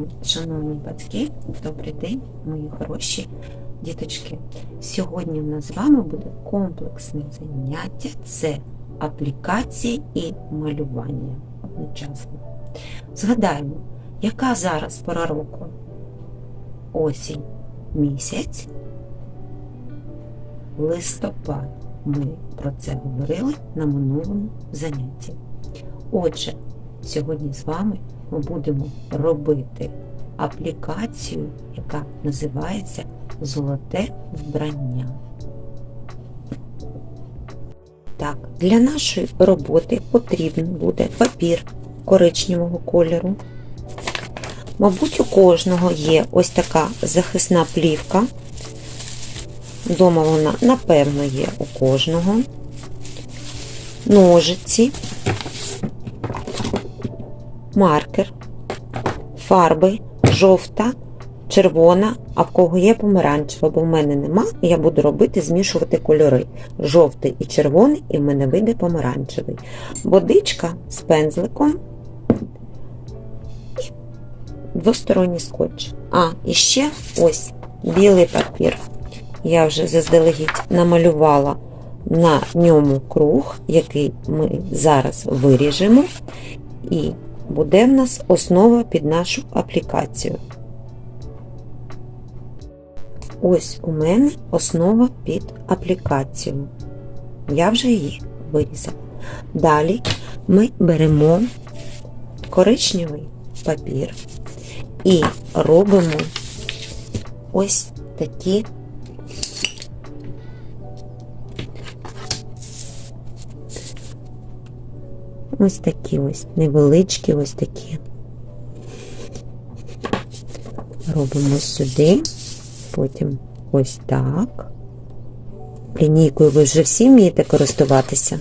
день, шановні батьки, добрий день, мої хороші діточки. Сьогодні в нас з вами буде комплексне заняття. Це аплікації і малювання одночасно. Згадаємо, яка зараз пора року? Осінь місяць, листопад. Ми про це говорили на минулому занятті. Отже, сьогодні з вами ми будемо робити аплікацію, яка називається Золоте вбрання. Так, для нашої роботи потрібен буде папір коричневого кольору. Мабуть, у кожного є ось така захисна плівка. Дома вона, напевно, є у кожного. Ножиці, маркер, фарби, жовта, червона, а в кого є помаранчева, бо в мене нема, я буду робити, змішувати кольори. Жовтий і червоний, і в мене вийде помаранчевий. Водичка з пензликом і двосторонній скотч. А, і ще ось білий папір. Я вже заздалегідь намалювала на ньому круг, який ми зараз виріжемо, і буде в нас основа під нашу аплікацію. Ось у мене основа під аплікацію. Я вже її вирізала. Далі ми беремо коричневий папір і робимо ось такі ось такі ось невеличкі ось такі. Робимо сюди, потім ось так. Лінійкою ви вже всі вмієте користуватися.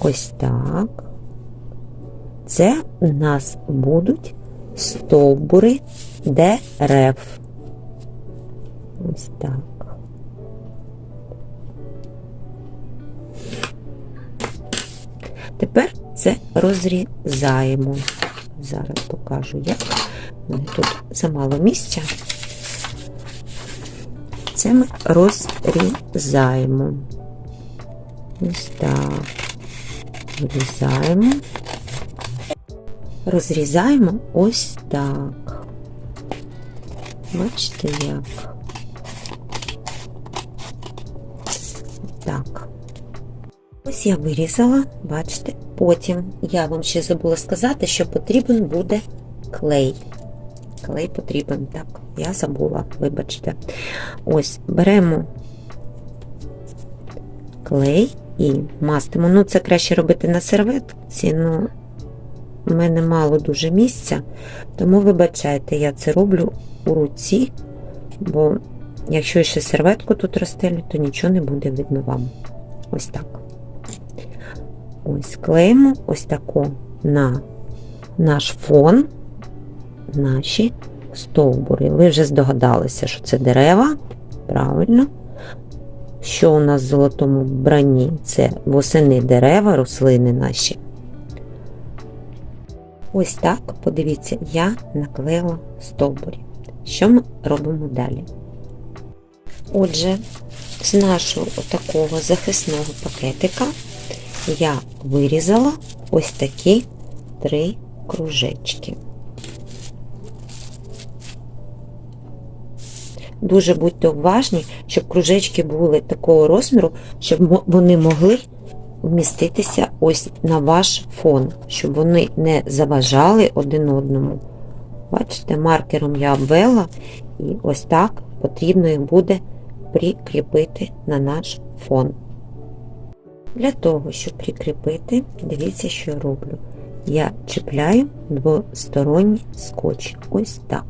Ось так. Це у нас будуть стовбури дерев. Ось так. Тепер це розрізаємо. Зараз покажу, як. Тут замало місця. Це ми розрізаємо. Ось так. Вирізаємо. Розрізаємо ось так. Бачите, як? Так. Ось я вирізала, бачите, потім я вам ще забула сказати, що потрібен буде клей. Клей потрібен, так, я забула, вибачте. Ось, беремо клей і мастимо. Ну, це краще робити на серветці, ну, в мене мало дуже місця, тому вибачайте, я це роблю у руці, бо якщо ще серветку тут розстелю, то нічого не буде видно вам. Ось так. Ось клеїмо ось тако на наш фон, наші стовбури. Ви вже здогадалися, що це дерева. Правильно. Що у нас в золотому вбранні? Це восени дерева, рослини наші. Ось так, подивіться, я наклеїла стовбурі. Що ми робимо далі? Отже, з нашого такого захисного пакетика я вирізала ось такі три кружечки. Дуже будьте уважні, щоб кружечки були такого розміру, щоб вони могли вміститися ось на ваш фон, щоб вони не заважали один одному. Бачите, маркером я обвела, і ось так потрібно їх буде прикріпити на наш фон. Для того, щоб прикріпити, дивіться, що я роблю. Я чіпляю двосторонній скотч. Ось так.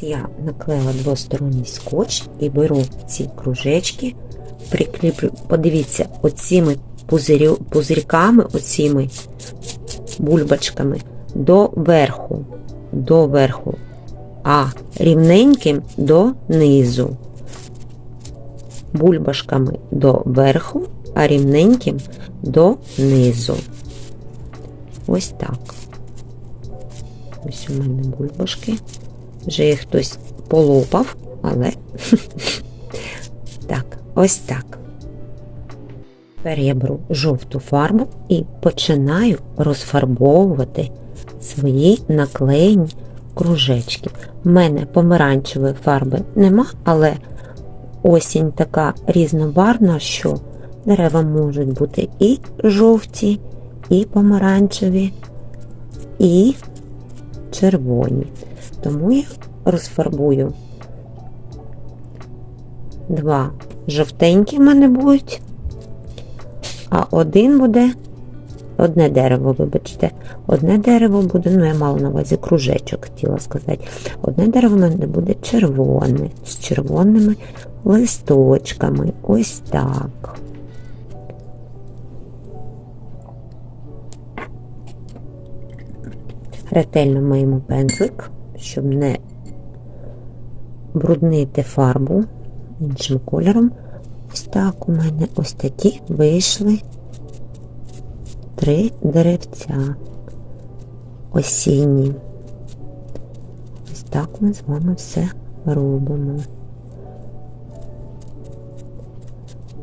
Я наклеїла двосторонній скотч і беру ці кружечки, прикріплю, подивіться, оціми пузирьками, оціми бульбочками до верху, до верху а рівненьким до низу. бульбашками до верху, а рівненьким до низу. Ось так. Ось у мене бульбашки. Вже їх хтось полопав, але так, ось так. Тепер я беру жовту фарбу і починаю розфарбовувати свої наклеєні кружечки. У мене помаранчевої фарби нема, але осінь така різнобарвна, що дерева можуть бути і жовті, і помаранчеві, і червоні. Тому я розфарбую два жовтенькі в мене будуть, а один буде, одне дерево, вибачте, одне дерево буде, ну я мала на увазі кружечок, хотіла сказати. Одне дерево в мене буде червоне, з червоними листочками. Ось так. Ретельно миємо пензлик, щоб не бруднити фарбу іншим кольором. Ось так у мене ось такі вийшли три деревця осінні. Ось так ми з вами все робимо.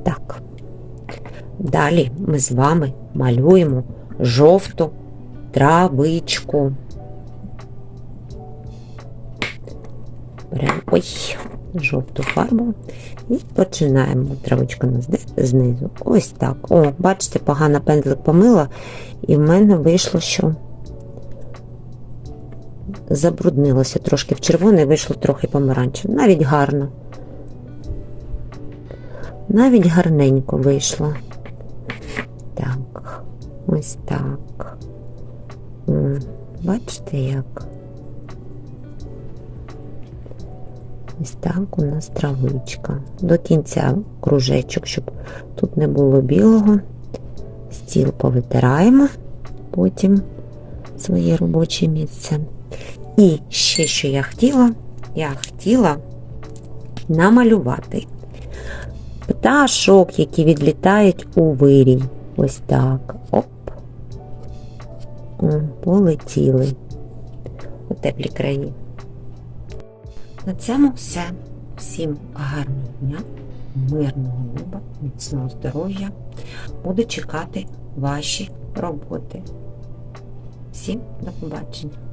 Так. Далі ми з вами малюємо жовту травичку. Ой, жовту фарбу і починаємо травичку знизу. Ось так. О, бачите, погано пензлик помила, і в мене вийшло, що забруднилося трошки в червоне, вийшло трохи помаранчеве. Навіть гарно. Навіть гарненько вийшло. Так, ось так. Бачите як? Ось так у нас травичка. До кінця кружечок, щоб тут не було білого. Стіл повитираємо, потім своє робоче місце. І ще, що я хотіла, я хотіла намалювати пташок, які відлітають у вирій. Ось так. Оп. Полетіли у теплі краї. На цьому все. Всім гарного дня, мирного неба, міцного здоров'я. Буду чекати ваші роботи. Всім до побачення!